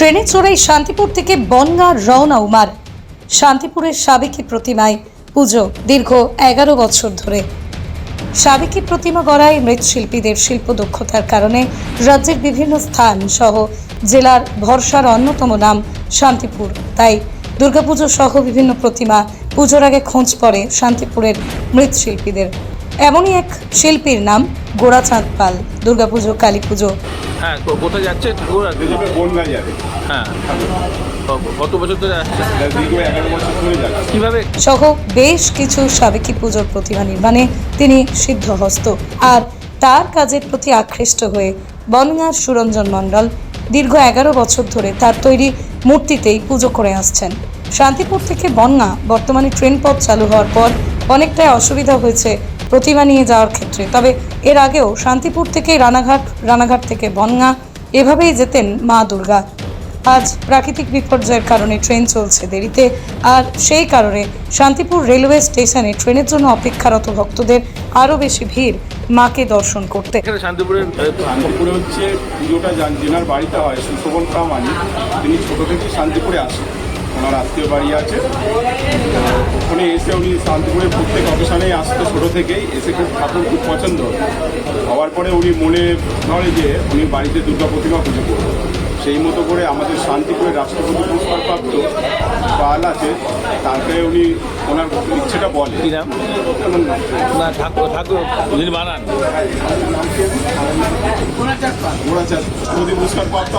ট্রেনে চড়েই শান্তিপুর থেকে বনগাঁ রওনা উমার। শান্তিপুরের সাবেকি প্রতিমায় পুজো দীর্ঘ এগারো বছর ধরে। সাবেকি প্রতিমা গড়ায় মৃৎশিল্পীদের শিল্প দক্ষতার কারণে রাজ্যের বিভিন্ন স্থান সহ জেলার ভরসার অন্যতম নাম শান্তিপুর। তাই দুর্গাপুজো সহ বিভিন্ন প্রতিমা পুজোর আগে খোঁজ পড়ে শান্তিপুরের মৃৎশিল্পীদের। এমনই এক শিল্পীর নাম গোড়াচাঁদ পাল দুর্গাপুজো কালী পুজো। হ্যাঁ কোথায় যাচ্ছে? ঘোরা যাবে। হ্যাঁ। কত বছর ধরে আসছে? কীভাবে? সহ বেশ কিছু সাবেকি পুজোর প্রতিমা নির্মাণে তিনি সিদ্ধহস্ত। আর তার কাজের প্রতি আকৃষ্ট হয়ে বনগাঁর সুরঞ্জন মণ্ডল দীর্ঘ এগারো বছর ধরে তার তৈরি মূর্তিতেই পুজো করে আসছেন। শান্তিপুর থেকে বনগাঁ বর্তমানে ট্রেন পথ চালু হওয়ার পর অনেকটাই অসুবিধা হয়েছে প্রতিমা নিয়ে যাওয়ার ক্ষেত্রে। তবে এর আগেও শান্তিপুর থেকে রানাঘাট রানাঘাট থেকে বনগাঁ এভাবেই যেতেন মা দুর্গা। আজ প্রাকৃতিক বিপর্যয়ের কারণে ট্রেন চলছে দেরিতে, আর সেই কারণে শান্তিপুর রেলওয়ে স্টেশনে ট্রেনের জন্য অপেক্ষারত ভক্তদের আরও বেশি ভিড় মাকে দর্শন করতে। এখানে শান্তিপুরের শান্তিপুরে হচ্ছে পুজোটা যান যেনার বাড়িতে হয়, সুশোভন কামানি তিনি ছোটো থেকে শান্তিপুরে আসেন। ওনার আত্মীয় বাড়ি আছে। ওখানে এসে উনি শান্তিপুরে প্রত্যেক অকেশনেই আসতো ছোটো থেকেই, এসে খুব ঠাকুর খুব পছন্দ। হওয়ার পরে উনি মনে ধরে যে উনি বাড়িতে দুর্গা প্রতিমা পুজো করবেন। সেই মতো করে আমাদের শান্তিপুরের রাষ্ট্রপতি পুরস্কার প্রাপ্ত পাল আছে তাকে উনি ওনার ইচ্ছেটা বলে। কি নাম? না ঠাকুর ঠাকুর বানান।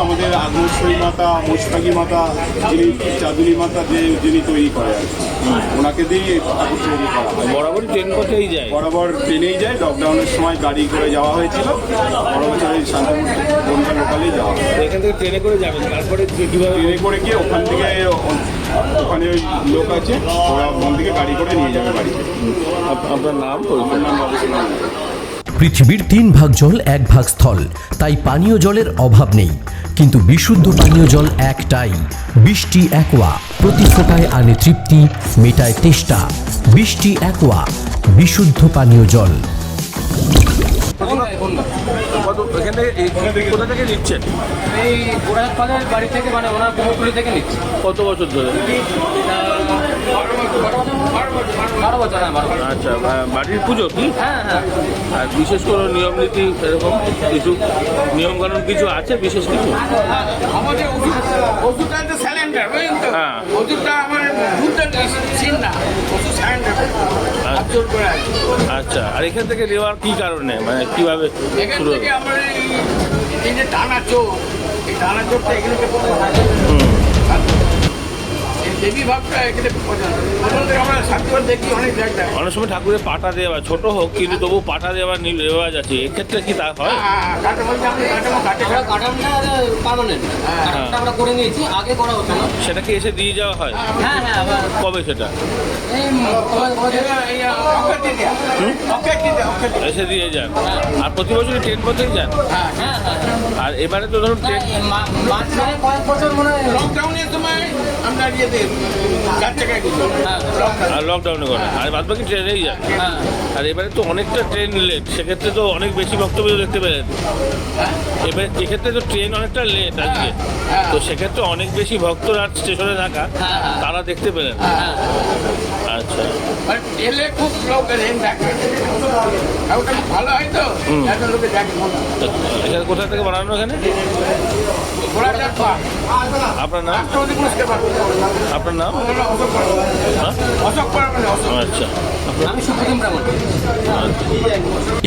আমাদের আগমশ্বরী মাতা মোশতাকি মাতা যিনি চাঁদুলি মাতা যে যিনি তৈরি করে ওনাকে দিয়েই এই ঠাকুর তৈরি করা হয়। বরাবরই ট্রেন পথেই যায়। বরাবর ট্রেনেই যায় লকডাউনের সময় গাড়ি করে যাওয়া হয়েছিল। বড় বছর শান্তিপুর লোকালেই যাওয়া এখান থেকে ট্রেনে করে যাবেন তারপরে ট্রেনে করে গিয়ে ওখান থেকে ওখানে ওই লোক আছে ওরা ওখান থেকে গাড়ি করে নিয়ে যাবে বাড়িতে আপনার নাম? আমার নাম বাবুসোনা পৃথিবীর তিন ভাগ জল এক ভাগ স্থল। তাই পানীয় জলের অভাব নেই। কিন্তু বিশুদ্ধ পানীয় জল একটাই। বৃষ্টি একোয়া। প্রতি ফোটায় আনে তৃপ্তি মেটায় তেষ্টা। বৃষ্টি একোয়া। বিশুদ্ধ পানীয় জল। থেকে কোথা থেকে নিচ্ছেন এই পালের বাড়ি থেকে মানে ওনার কুমোরটুলি থেকে নিচ্ছি। কত বছর ধরে? বারো বছর হ্যাঁ বারো বছর। আচ্ছা বাড়ির পুজো কি? হ্যাঁ হ্যাঁ। আর বিশেষ কোনো নিয়ম নীতি এরকম কিছু? নিয়ম কানুন কিছু আছে বিশেষ কিছু? আমাদের ওষুধ ওষুধটা স্যালেন্ডার হ্যাঁ। ওষুধটা আমার দুধটা সিন না। ওষুধ আছে আচ্ছা। আর এখান থেকে নেওয়ার কি কারণে? মানে কীভাবে শুরু টানা চোখ এই টানা চোখটা এগুলোকে অনেক সময় ঠাকুরের পাটা দেওয়া ছোট হোক কিন্তু তবু পাটা দেওয়া রেওয়াজ আছে এক্ষেত্রে কি তা হয়? হ্যাঁ হতো না। সেটা কি এসে দিয়ে যাওয়া হয়? হ্যাঁ হ্যাঁ কবে সেটা? এসে দিয়ে যান। আর প্রতি বছরই ট্রেন পথেই যান? হ্যাঁ হ্যাঁ। আর এবারে তো ধরুন ট্রেন মাঝখানে কয়েক বছর মনে হয় লকডাউনের সময় আমরা ইয়েতে চার টাকায় হ্যাঁ আর লকডাউনে করে। আর বাদ বাকি ট্রেনেই যান হ্যাঁ। আর এবারে তো অনেকটা ট্রেন লেট সেক্ষেত্রে তো অনেক বেশি বক্তব্য দেখতে পেলেন। এবার এক্ষেত্রে তো ট্রেন অনেকটা লেট আজকে। তো সেক্ষেত্রে অনেক বেশি ভক্তরা স্টেশনে থাকা হ্যাঁ, হ্যাঁ। তারা দেখতে পেলেন। হ্যাঁ আচ্ছা। এলে খুব লোক দেখে ওটা খুব ভালো হয় তো লোকে দেখে তো কোথা থেকে বানানো এখানে? আপনার নাম? আপনার নাম? হ্যাঁ? মানে আচ্ছা।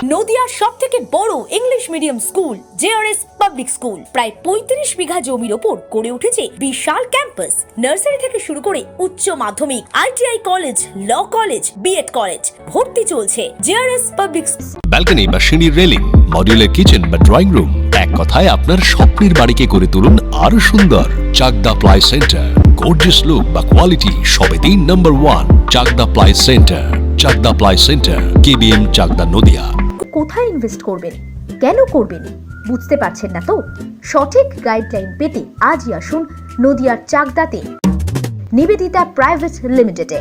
নদিয়ার সব থেকে বড় English medium school JRS public school. প্রায় পঁয়ত্রিশ বিঘা জমির ওপর গড়ে উঠেছে বিশাল ক্যাম্পাস। নার্সারি থেকে শুরু করে উচ্চ মাধ্যমিক ITI college law college B Ed college ভর্তি চলছে জেআরএস পাবলিক ব্যালকনি বা সিঁড়ির রেলিং মডিউলার কিচেন বা ড্রয়িং রুম এক কথায় আপনার স্বপ্নের বাড়িকে করে তুলুন আরও সুন্দর। Chakdah ply centre gorgeous look বা কোয়ালিটি সবে তিন number one Chakdah ply centre Chakdah ply centre KBM Chakdah Nadia. কোথায় ইনভেস্ট করবেন? কেন করবেন? বুঝতে পারছেন না তো? সঠিক গাইডলাইন পেতে আজই আসুন নদিয়ার চাকদাতে। নিবেদিতা প্রাইভেট লিমিটেডে